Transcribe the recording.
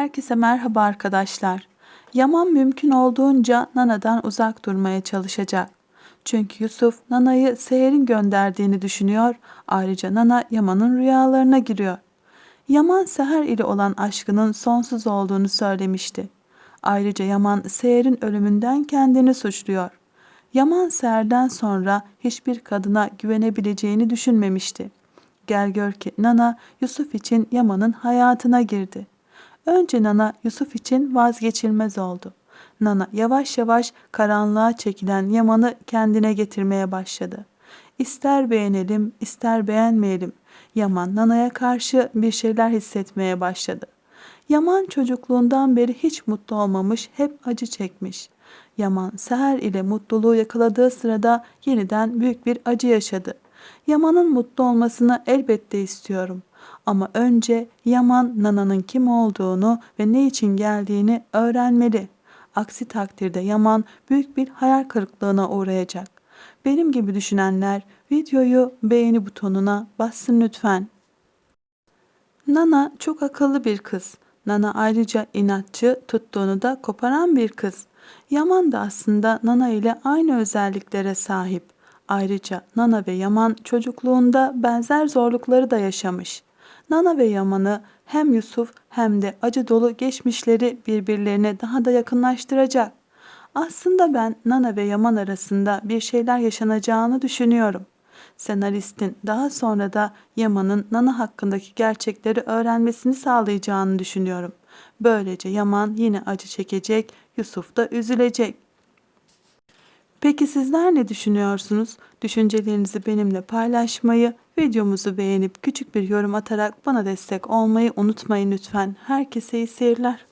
Herkese merhaba arkadaşlar. Yaman mümkün olduğunca Nana'dan uzak durmaya çalışacak. Çünkü Yusuf Nana'yı Seher'in gönderdiğini düşünüyor. Ayrıca Nana Yaman'ın rüyalarına giriyor. Yaman Seher ile olan aşkının sonsuz olduğunu söylemişti. Ayrıca Yaman Seher'in ölümünden kendini suçluyor. Yaman Seher'den sonra hiçbir kadına güvenebileceğini düşünmemişti. Gel gör ki Nana Yusuf için Yaman'ın hayatına girdi. Önce Nana Yusuf için vazgeçilmez oldu. Nana yavaş yavaş karanlığa çekilen Yaman'ı kendine getirmeye başladı. İster beğenelim, ister beğenmeyelim. Yaman Nana'ya karşı bir şeyler hissetmeye başladı. Yaman çocukluğundan beri hiç mutlu olmamış, hep acı çekmiş. Yaman Seher ile mutluluğu yakaladığı sırada yeniden büyük bir acı yaşadı. Yaman'ın mutlu olmasını elbette istiyorum. Ama önce Yaman Nana'nın kim olduğunu ve ne için geldiğini öğrenmeli. Aksi takdirde Yaman büyük bir hayal kırıklığına uğrayacak. Benim gibi düşünenler videoyu beğeni butonuna bassın lütfen. Nana çok akıllı bir kız. Nana ayrıca inatçı, tuttuğunu da koparan bir kız. Yaman da aslında Nana ile aynı özelliklere sahip. Ayrıca Nana ve Yaman çocukluğunda benzer zorlukları da yaşamış. Nana ve Yaman'ı hem Yusuf hem de acı dolu geçmişleri birbirlerine daha da yakınlaştıracak. Aslında ben Nana ve Yaman arasında bir şeyler yaşanacağını düşünüyorum. Senaristin daha sonra da Yaman'ın Nana hakkındaki gerçekleri öğrenmesini sağlayacağını düşünüyorum. Böylece Yaman yine acı çekecek, Yusuf da üzülecek. Peki sizler ne düşünüyorsunuz? Düşüncelerinizi benimle paylaşmayı, videomuzu beğenip küçük bir yorum atarak bana destek olmayı unutmayın lütfen. Herkese iyi seyirler.